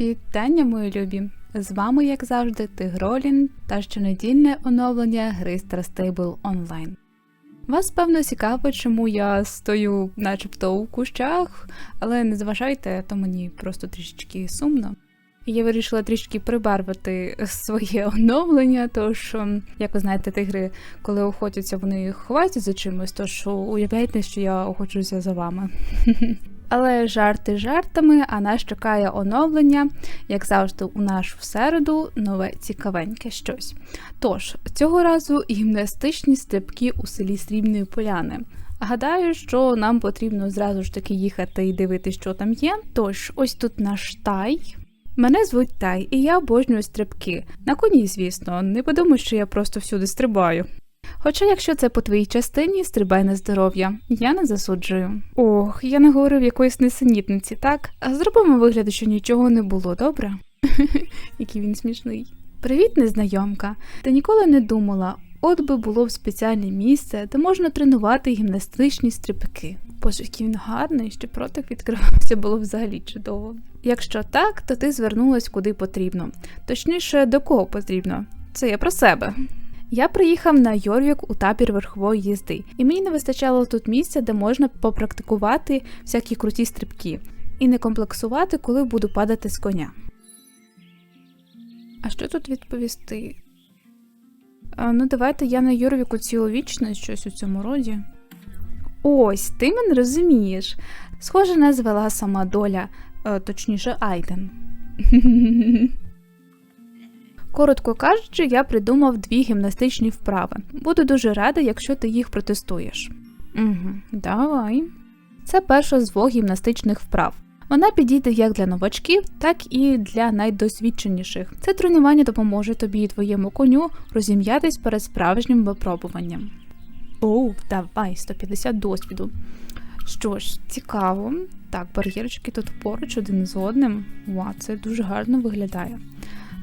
Вітання, мої любі! З вами, як завжди, Тигролін та щонедільне оновлення гри Star Online. Вас певно цікавить, чому я стою начебто у кущах, але не зважайте, то мені просто трішечки сумно. Я вирішила трішки прибарвити своє оновлення, тож, ем, як ви знаєте, тигри, коли охотяться, вони ховаються за чимось, тож уявляйте, що я охочуся за вами. Але жарти жартами, а нас чекає оновлення, як завжди, у нашу середу, нове цікавеньке щось. Тож, цього разу гімнастичні стрибки у селі Срібної Поляни. Гадаю, що нам потрібно зразу ж таки їхати і дивитися, що там є. Тож, ось тут наш тай. Мене звуть Тай, і я обожнюю стрибки. На коні, звісно, не подумай, що я просто всюди стрибаю. Хоча, якщо це по твоїй частині, стрибай на здоров'я, я не засуджую. Ох, я не говорив якоїсь несенітниці, так? А зробимо вигляд, що нічого не було, добре? Який він смішний. Привіт, незнайомка. Ти ніколи не думала, от би було б спеціальне місце, де можна тренувати гімнастичні стрибки. Боже, який він гарний, що протик відкривався, було взагалі чудово. Якщо так, то ти звернулась куди потрібно. Точніше, до кого потрібно. Це я про себе. Я приїхав на Йорвік у табір верхової їзди, і мені не вистачало тут місця, де можна попрактикувати всякі круті стрибки, і не комплексувати, коли буду падати з коня. А що тут відповісти? А, ну, давайте я на Йорвіку ціловічне щось у цьому роді. Ось, ти мене розумієш. Схоже, не звела сама доля, е, точніше, Айден. Коротко кажучи, я придумав дві гімнастичні вправи. Буду дуже рада, якщо ти їх протестуєш. Угу, Давай. Це перша з двох гімнастичних вправ. Вона підійде як для новачків, так і для найдосвідченіших. Це тренування допоможе тобі і твоєму коню розім'ятись перед справжнім випробуванням. Оу, давай, 150 досвіду. Що ж, цікаво. Так, бар'єрчики тут поруч один з одним. Ва, це дуже гарно виглядає.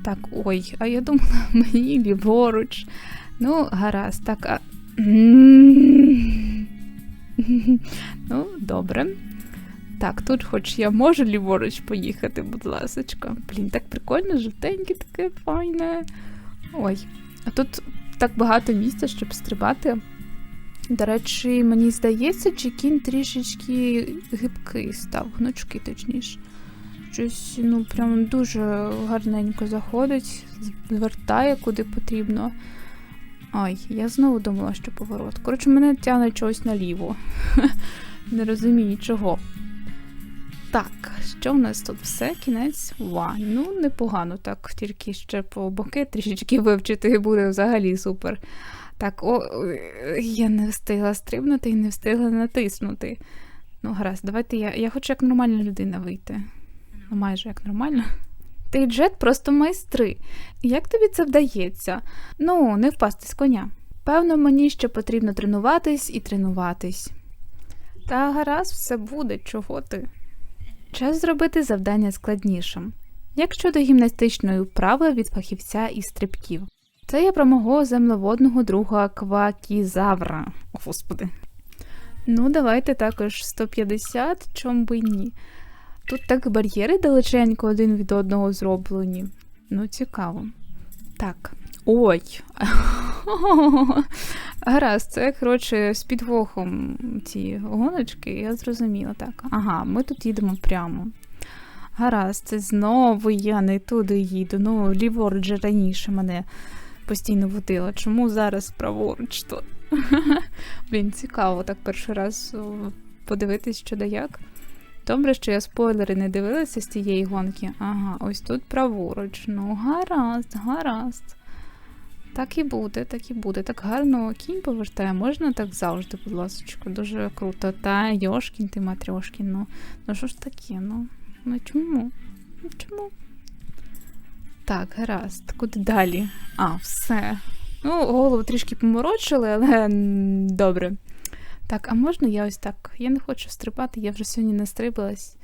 Так, ой, а я думала, мені ліворуч. Ну, гаразд, так. а... Ну, добре. Так, тут хоч я можу ліворуч поїхати, будь ласочка. Блін, так прикольно, жовтеньке, таке файне. Ой, а тут так багато місця, щоб стрибати. До речі, мені здається, чи кінь трішечки гибкий став, гнучки, точніше. Щось, ну, прям дуже гарненько заходить, звертає куди потрібно. Ай, я знову думала, що поворот. Коротше, мене тягне чогось наліво. Не розумію чого. Так, що в нас тут все? Кінець? Ва, ну непогано, так, тільки ще по боки трішечки вивчити буде взагалі супер. Так, о, я не встигла стрибнути і не встигла натиснути. Ну, гаразд, давайте я. Я хочу як нормальна людина вийти. Ну, майже як нормально. Ти Джет просто майстри. Як тобі це вдається? Ну, не впасти з коня. Певно, мені ще потрібно тренуватись і тренуватись. Та гаразд, все буде, чого ти? Час зробити завдання складнішим. Як щодо гімнастичної вправи від фахівця із стрибків. Це я про мого землеводного друга Квакізавра. О, Господи. Ну, давайте також 150, чом би ні. Тут так бар'єри далеченько один від одного зроблені. Ну, цікаво. Так. Ой. Гаразд, це, коротше, з підвохом ці гоночки, я зрозуміла так. Ага, ми тут їдемо прямо. Гаразд, це знову я не туди їду. Ну, ліворуч раніше мене постійно водила. Чому зараз праворуч то? Блін, цікаво так перший раз подивитись, що да як. Добре, що я спойлери не дивилася з цієї гонки. Ага, ось тут праворуч. Ну, гаразд, гаразд. Так і буде, так і буде. Так гарно кінь повертає. Можна так завжди, будь ласка, дуже круто. Та Йошкін, ти Матрьошкін, ну. Ну що ж таке, ну? Ну чому? Ну чому? Так, гаразд. Куди далі? А, все. Ну, голову трішки поморочили, але добре. Так, а можна я ось так? Я не хочу стрибати, я вже сьогодні не стрибалась.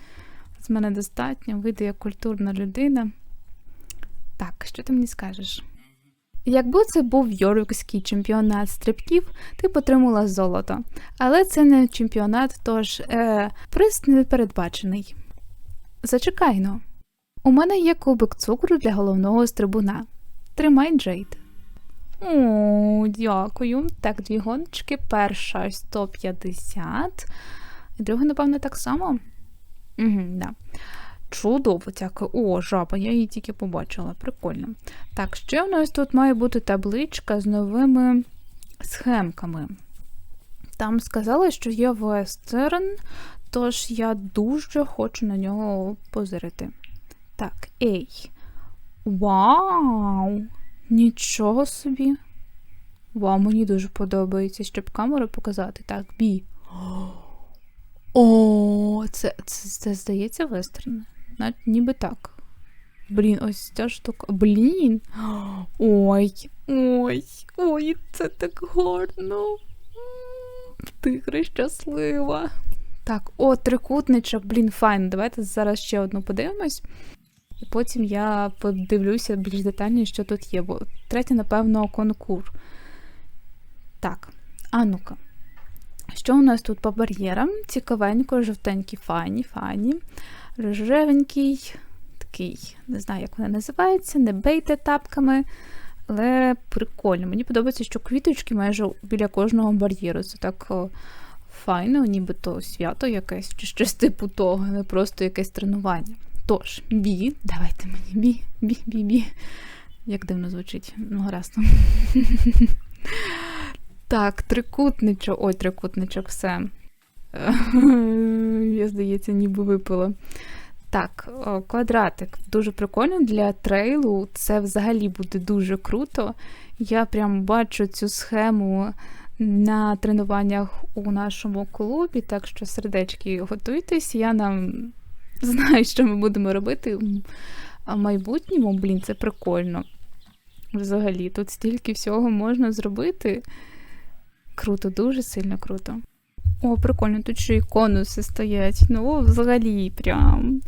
З мене достатньо, вийду як культурна людина. Так, що ти мені скажеш? Якби це був Йоркський чемпіонат стрибків, ти б отримала золото. Але це не чемпіонат, тож е, приз не передбачений. Зачекай но. У мене є кубик цукру для головного стрибуна. Тримай Джейд. О, дякую. Так, дві гоночки. Перша 150. І друга, напевно, так само. Угу, да. Чудово, дякую. О, жаба, я її тільки побачила. Прикольно. Так, ще в нас тут має бути табличка з новими схемками. Там сказали, що є вестерн, тож я дуже хочу на нього позирити. Так, ей. Вау! Нічого собі. Вау, мені дуже подобається, щоб камеру показати. Так, бі. О, це, це, це здається вестерн. Навіть ніби так. Блін, ось ця штука. Блін. Ой, ой, ой, це так гарно. Тигри щаслива. Так, о, трикутничок, блін, файн. Давайте зараз ще одну подивимось. І потім я подивлюся більш детальніше, що тут є. Бо третє, напевно, конкур. Так, а ну-ка. Що у нас тут по бар'єрам? Цікавенько, жовтенький фані, фані. Рожевенький, такий, не знаю, як вони називаються, не бейте тапками, але прикольно. Мені подобається, що квіточки майже біля кожного бар'єру. Це так файно, нібито свято якесь, чи щось типу того, не просто якесь тренування. Тож, бі, давайте мені бі, бі, бі, бі. Як дивно звучить, ну гаразд. Так, трикутничок. Ой, трикутничок, все. Я, здається, ніби випила. Так, квадратик. Дуже прикольно для трейлу. Це взагалі буде дуже круто. Я прям бачу цю схему на тренуваннях у нашому клубі, так що, сердечки, готуйтесь. Я нам знаю, що ми будемо робити в майбутньому. Блін, це прикольно. Взагалі, тут стільки всього можна зробити. Круто, дуже сильно круто. О, прикольно, тут ще і конуси стоять. Ну, взагалі, прям.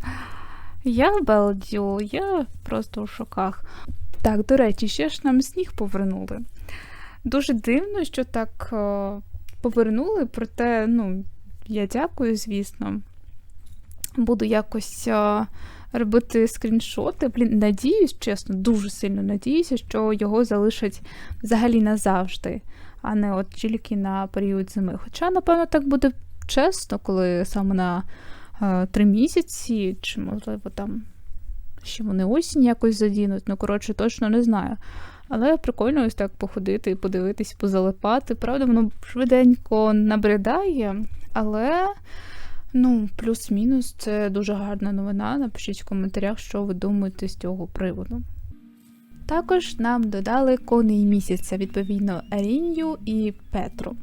Я балдю, я просто у шоках. Так, до речі, ще ж нам сніг повернули. Дуже дивно, що так о, повернули, проте, ну, я дякую, звісно. Буду якось робити скріншоти. Блін, надіюсь, чесно, дуже сильно надіюся, що його залишать взагалі назавжди а не от тільки на період зими. Хоча, напевно, так буде чесно, коли саме на е, три місяці, чи, можливо, там ще вони осінь якось задінуть, ну, коротше, точно не знаю. Але прикольно ось так походити, подивитись, позалипати. Правда, воно швиденько набридає, але. Ну, плюс-мінус, це дуже гарна новина. Напишіть в коментарях, що ви думаєте з цього приводу. Також нам додали коней місяця, відповідно, Рінью і Петру.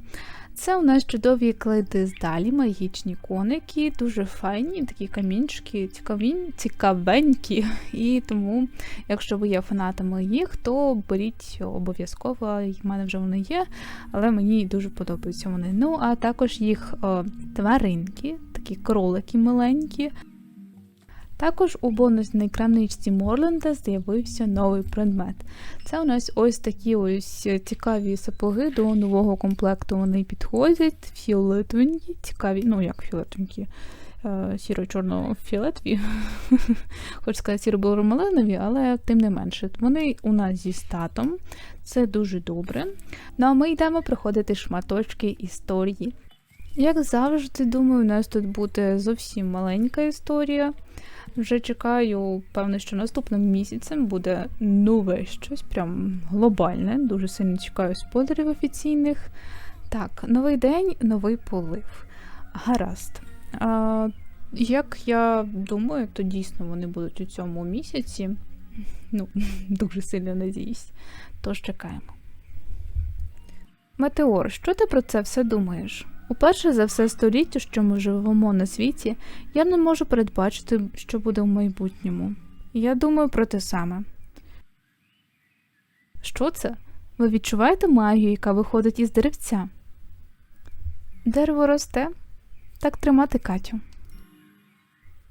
Це у нас чудові клейди здалі, магічні коники, дуже файні, такі камінчики, цікаві, цікавенькі. І тому, якщо ви є фанатами їх, то беріть обов'язково, в мене вже вони є, але мені дуже подобаються вони. Ну, а також їх о, тваринки, такі кролики маленькі. Також у бонусній крамничці Морленда з'явився новий предмет. Це у нас ось такі ось цікаві сапоги до нового комплекту. Вони підходять, фіолетовенькі, цікаві, ну як фіолетовенькі, е, сіро-чорно-фіолетові, хочу сказати, сіро-малинові, але тим не менше. Вони у нас зі статом, це дуже добре. Ну а ми йдемо проходити шматочки історії. Як завжди, думаю, у нас тут буде зовсім маленька історія. Вже чекаю, певно, що наступним місяцем буде нове щось, прям глобальне. Дуже сильно чекаю спойлерів офіційних. Так, новий день, новий полив. Гаразд. А, Як я думаю, то дійсно вони будуть у цьому місяці. Ну, дуже сильно надіюсь. Тож чекаємо. Метеор, що ти про це все думаєш? Уперше за все століття, що ми живемо на світі, я не можу передбачити, що буде в майбутньому. Я думаю про те саме. Що це? Ви відчуваєте магію, яка виходить із деревця? Дерево росте. Так тримати Катю.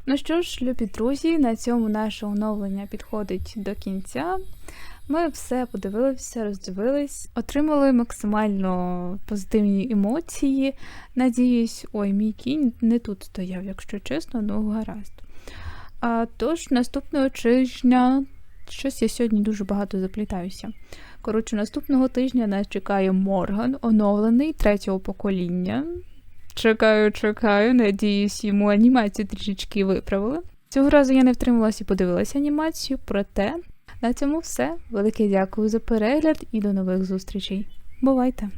Ну що ж, любі друзі, на цьому наше оновлення підходить до кінця. Ми все подивилися, роздивились, отримали максимально позитивні емоції. Надіюсь, ой, мій кінь не тут стояв, якщо чесно, ну гаразд. А тож наступного тижня. Щось я сьогодні дуже багато заплітаюся. Коротше, наступного тижня нас чекає Морган, оновлений третього покоління. Чекаю, чекаю, надіюсь, йому анімацію трішечки виправили. Цього разу я не втрималася і подивилася анімацію, проте на цьому все. Велике дякую за перегляд і до нових зустрічей. Бувайте!